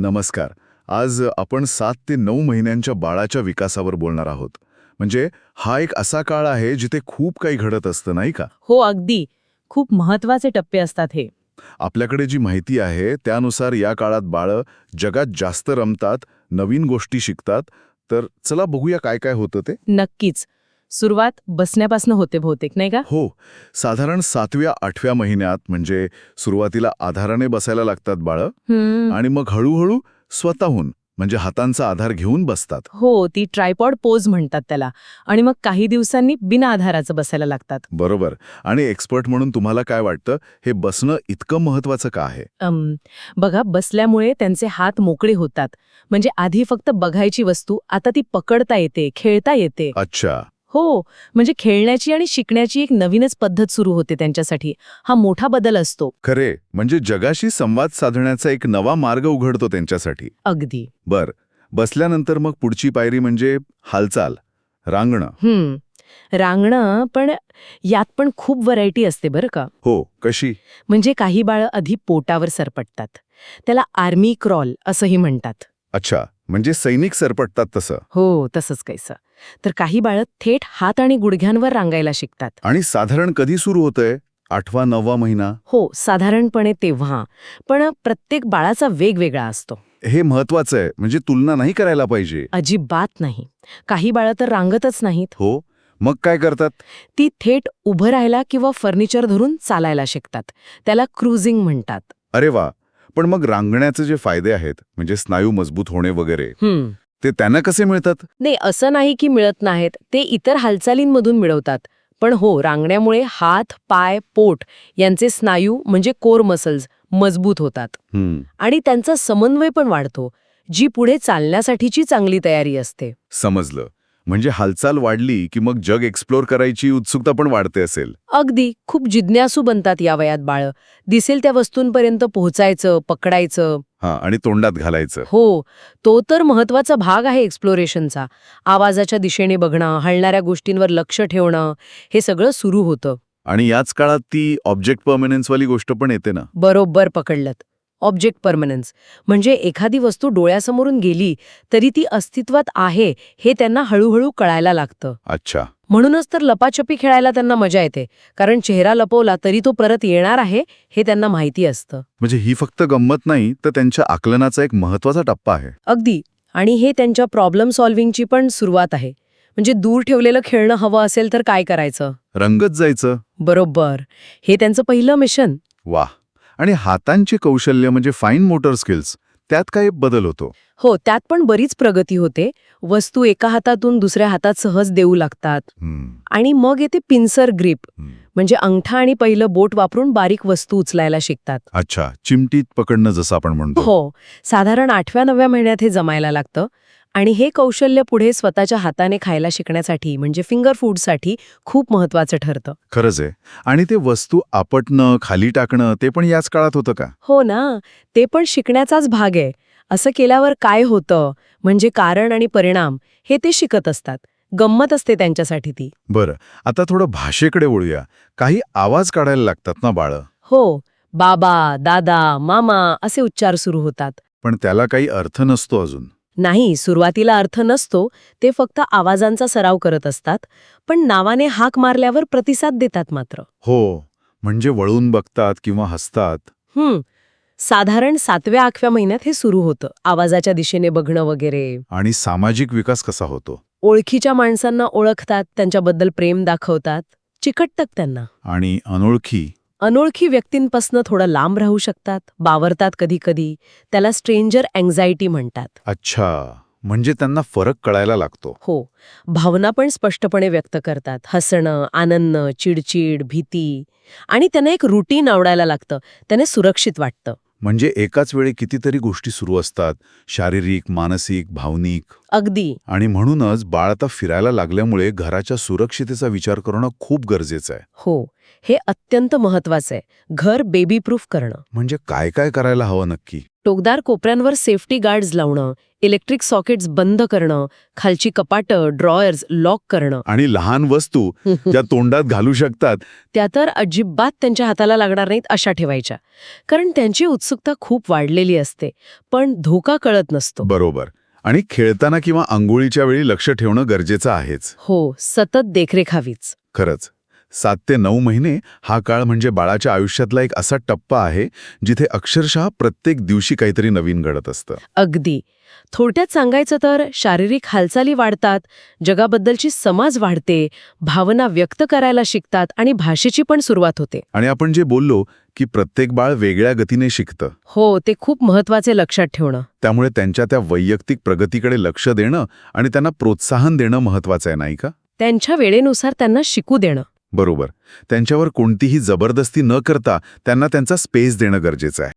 नमस्कार. आज आपण सात ते नऊ महिन्यांच्या बाळाच्या विकासावर बोलणार आहोत. म्हणजे हा एक असा काळ आहे जिथे खूप काही घडत असतं नाही का? हो अगदी. खूप महत्त्वाचे टप्पे असतात हे. आपल्याकडे जी माहिती आहे त्यानुसार या काळात बाळं जगात जास्त रमतात नवीन गोष्टी शिकतात. तर चला बघूया काय काय होतं ते. नक्कीच. सुरुवात बसण्यापासून होते बहुतेक नाही का? हो. साधारण सातव्या आठव्या महिन्यात म्हणजे सुरुवातीला आधाराने बसायला लागतात बाळं. आणि मग हळूहळू स्वतःहून म्हणजे हातांचा आधार घेऊन बसतात. हो ती ट्रायपॉड पोज म्हणतात त्याला आणि मग काही दिवसांनी बिना आधाराचं बसायला लागतात. बरोबर. आणि एक्सपर्ट म्हणून तुम्हाला काय वाटतं? हे बसणं इतकं महत्वाचं का आहे? बघा बसल्यामुळे त्यांचे हात मोकळे होतात. म्हणजे आधी फक्त बघायची वस्तू आता ती पकडता येते खेळता येते. अच्छा. हो म्हणजे खेळण्याची आणि शिकण्याची एक नवीनच पद्धत सुरू होते त्यांच्यासाठी. हा मोठा बदल असतो. खरे म्हणजे जगाशी संवाद साधण्याचा एक नवा मार्ग उघडतो त्यांच्यासाठी. अगदी. बर बसल्यानंतर मग पुढची पायरी म्हणजे हालचाल रांगणं. हम्म रांगणं पण यात पण खूप व्हरायटी असते बरं का. हो कशी? म्हणजे काही बाळं आधी पोटावर सरपटतात. त्याला आर्मी क्रॉल असंही म्हणतात. अच्छा म्हणजे सैनिक सरपटतात तसं. हो तसंच काहीसं तर काही बाळं थेट हात आणि गुडघ्यांवर रांगायला शिकतात. आणि साधारण कधी सुरू होतंय? आठवा नववा महिना? हो साधारणपणे तेव्हा. पण प्रत्येक बाळाचा वेगवेगळा असतो. हे महत्वाचं आहे म्हणजे तुलना नाही करायला पाहिजे. अजिबात नाही. काही बाळं तर रांगतच नाहीत. हो मग काय करतात? ती थेट उभं राहायला किंवा फर्निचर धरून चालायला शिकतात. त्याला क्रुझिंग म्हणतात. अरे वा पण मग रांगण्याचे जे फायदे आहेत म्हणजे स्नायू मजबूत होणे वगैरे ते त्यांना कसे मिळतात? नाही असं नाही की मिळत नाहीत ते इतर हालचालींमधून मिळवतात. पण हो रांगण्यामुळे हात पाय पोट यांचे स्नायू म्हणजे कोर मसल्स मजबूत होतात. आणि त्यांचा समन्वय पण वाढतो जी पुढे चालण्यासाठीची चांगली तयारी असते. समजलं. म्हणजे हालचाल वाढली की मग जग एक्सप्लोर करायची उत्सुकता पण वाढते असेल. अगदी. खूप जिज्ञासू बनतात या वयात बाळं. दिसेल त्या वस्तूंपर्यंत पोहोचायचं पकडायचं. हा आणि तोंडात घालायचं. हो. तो तर महत्त्वाचा भाग आहे एक्सप्लोरेशनचा आवाजाच्या दिशेने बघणं हलणाऱ्या गोष्टींवर लक्ष ठेवणं हे सगळं सुरू होतं. आणि याच काळात ती ऑब्जेक्ट परमनन्सवाली गोष्ट पण येते ना? बरोबर पकडलत. ऑब्जेक्ट परमनन्स. म्हणजे एखादी वस्तू डोळ्यासमोरून गेली तरी ती अस्तित्वात आहे हे त्यांना हळूहळू कळायला लागतं. अच्छा. म्हणूनच तर लपाछपी खेळायला त्यांना मजा येते कारण चेहरा लपवला तरी तो परत येणार आहे हे त्यांना माहिती असतं. म्हणजे ही फक्त गंमत नाही तर त्यांच्या आकलनाचा एक महत्त्वाचा टप्पा आहे. अगदी. आणि हे त्यांच्या प्रॉब्लेम सॉल्व्हिंगची पण सुरुवात आहे. म्हणजे दूर ठेवलेलं खेळणं हवं असेल तर काय करायचं? रंगत जायचं. बरोबर. हे त्यांचं पहिलं मिशन वा आणि हातांचे कौशल्य म्हणजे फाईन मोटर स्किल्स त्यात काय बदल होतो. हो त्यात पण बरीच प्रगती होते. वस्तू एका हातातून दुसऱ्या हातात सहज देऊ लागतात. आणि मग येते पिन्सर ग्रिप. म्हणजे अंगठा आणि पहिलं बोट वापरून बारीक वस्तू उचलायला शिकतात. अच्छा चिमटीत पकडणं जसं आपण म्हणतो. हो साधारण आठव्या नवव्या महिन्यात हे जमायला लागतं. आणि हे कौशल्य पुढे स्वतःच्या हाताने खायला शिकण्यासाठी म्हणजे फिंगर फूडसाठी खूप महत्वाचं ठरतं. खरंच आहे. आणि ते वस्तू आपटणं खाली टाकणं ते पण याच काळात होतं का? हो ना. ते पण शिकण्याचाच भाग आहे. असं केल्यावर काय होतं? म्हणजे कारण आणि परिणाम हे ते शिकत असतात. गंमत असते त्यांच्यासाठी ती. बरं. आता थोडं भाषेकडे वळूया. काही आवाज काढायला लागतात ना बाळं? हो. बाबा दादा मामा असे उच्चार सुरू होतात. पण त्याला काही अर्थ नसतो अजून. नाही सुरुवातीला अर्थ नसतो ते फक्त आवाजांचा सराव करत असतात पण नावाने हाक मारल्यावर प्रतिसाद देतात मात्र. हो म्हणजे वळून बघतात किंवा हसतात. हं साधारण सातव्या आठव्या महिन्यात हे सुरू होतं आवाजाच्या दिशेने बघणं वगैरे. आणि सामाजिक विकास कसा होतो? ओळखीच्या माणसांना ओळखतात त्यांच्याबद्दल प्रेम दाखवतात चिकटतात त्यांना. आणि अनोळखी अनोळखी व्यक्तींपासनं थोडं लांब राहू शकतात बावरतात कधी कधी त्याला स्ट्रेंजर अँझायटी म्हणतात. अच्छा म्हणजे त्यांना फरक कळायला लागतो. हो भावना पण स्पष्टपणे व्यक्त करतात. हसणं आनंद चिडचिड भीती आणि त्यांना एक रुटीन आवडायला लागतं त्याने सुरक्षित वाटतं. म्हणजे एकाच वेळी कितीतरी गोष्टी सुरू असतात शारीरिक मानसिक भावनिक. अगदी. आणि म्हणूनच बाळ आता फिरायला लागल्यामुळे घराच्या सुरक्षितेचा विचार करणं खूप गरजेचं आहे. हो हे अत्यंत महत्वाचं आहे. घर बेबी प्रूफ करणं. म्हणजे काय काय करायला हवं नक्की? टोकदार कोपऱ्यांवर सेफ्टी गार्ड्स लावणं इलेक्ट्रिक सॉकेट्स बंद करणं खालची कपाटं ड्रॉयर्स लॉक करणं. आणि लहान वस्तू ज्या तोंडात घालू शकतात. त्या तर अजिबात त्यांच्या हाताला लागणार नाहीत अशा ठेवायच्या. कारण त्यांची उत्सुकता खूप वाढलेली असते पण धोका कळत नसतो. बरोबर. आणि खेळताना किंवा आंघोळीच्या वेळी लक्ष ठेवणं गरजेचं आहेच. हो सतत देखरेख हवीच. खरंच. सात ते नऊ महिने हा काळ म्हणजे बाळाच्या आयुष्यातला एक असा टप्पा आहे जिथे अक्षरशः प्रत्येक दिवशी काहीतरी नवीन घडत असतं. अगदी. थोडक्यात सांगायचं तर शारीरिक हालचाली वाढतात जगाबद्दलची समज वाढते भावना व्यक्त करायला शिकतात आणि भाषेची पण सुरुवात होते. आणि आपण जे बोललो की प्रत्येक बाळ वेगळ्या गतीने शिकतं. हो ते खूप महत्त्वाचे लक्षात ठेवणं. त्यामुळे त्यांच्या त्या वैयक्तिक प्रगतीकडे लक्ष देणं आणि त्यांना प्रोत्साहन देणं महत्वाचं आहे नाही का? त्यांच्या वेळेनुसार त्यांना शिकू देणं. बरोबर. त्यांच्यावर कोणतीही जबरदस्ती न करता त्यांना त्यांचा स्पेस देणं गरजेचं आहे.